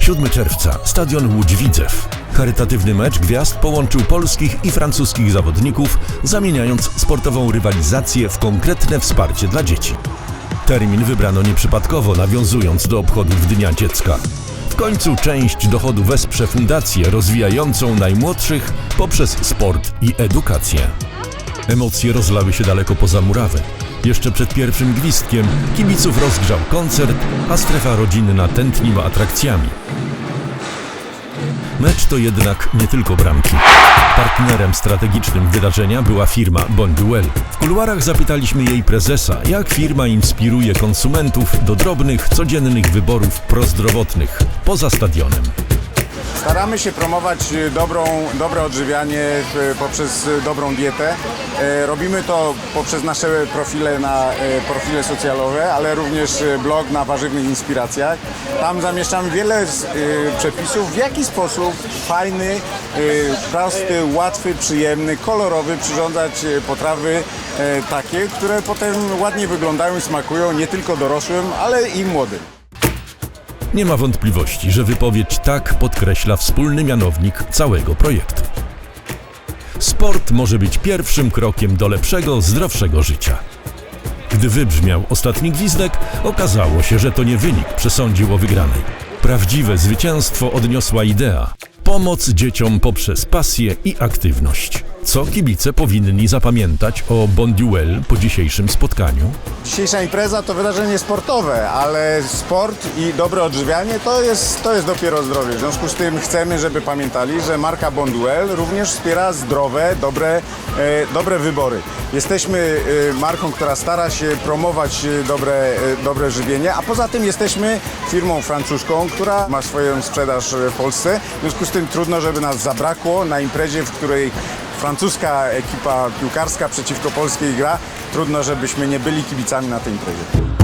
7 czerwca, stadion Łódź Widzew. Charytatywny mecz gwiazd połączył polskich i francuskich zawodników, zamieniając sportową rywalizację w konkretne wsparcie dla dzieci. Termin wybrano nieprzypadkowo, nawiązując do obchodów Dnia Dziecka. W końcu część dochodu wesprze fundację rozwijającą najmłodszych poprzez sport i edukację. Emocje rozlały się daleko poza murawy. Jeszcze przed pierwszym gwizdkiem kibiców rozgrzał koncert, a strefa rodzinna tętniła atrakcjami. Mecz to jednak nie tylko bramki. Partnerem strategicznym wydarzenia była firma Bonduel. W kuluarach zapytaliśmy jej prezesa, jak firma inspiruje konsumentów do drobnych, codziennych wyborów prozdrowotnych poza stadionem. Staramy się promować y, dobrą, dobre odżywianie y, poprzez y, dobrą dietę. Robimy to poprzez nasze profile na profile socjalowe, ale również blog na warzywnych inspiracjach. Tam zamieszczamy wiele przepisów, w jaki sposób fajny, prosty, łatwy, przyjemny, kolorowy przyrządzać potrawy takie, które potem ładnie wyglądają i smakują nie tylko dorosłym, ale i młodym. Nie ma wątpliwości, że wypowiedź tak podkreśla wspólny mianownik całego projektu. Sport może być pierwszym krokiem do lepszego, zdrowszego życia. Gdy wybrzmiał ostatni gwizdek, okazało się, że to nie wynik przesądził o wygranej. Prawdziwe zwycięstwo odniosła idea. Pomoc dzieciom poprzez pasję i aktywność. Co kibice powinni zapamiętać o Bonduel po dzisiejszym spotkaniu? Dzisiejsza impreza to wydarzenie sportowe, ale sport i dobre odżywianie to jest, to jest dopiero zdrowie. W związku z tym chcemy, żeby pamiętali, że marka Bonduel również wspiera zdrowe, dobre, e, dobre wybory. Jesteśmy e, marką, która stara się promować e, dobre, e, dobre żywienie, a poza tym jesteśmy firmą francuską, która ma swoją sprzedaż w Polsce. W związku z tym trudno, żeby nas zabrakło na imprezie, w której francuska ekipa piłkarska przeciwko polskiej gra. Trudno, żebyśmy nie byli kibicami na tej imprezie.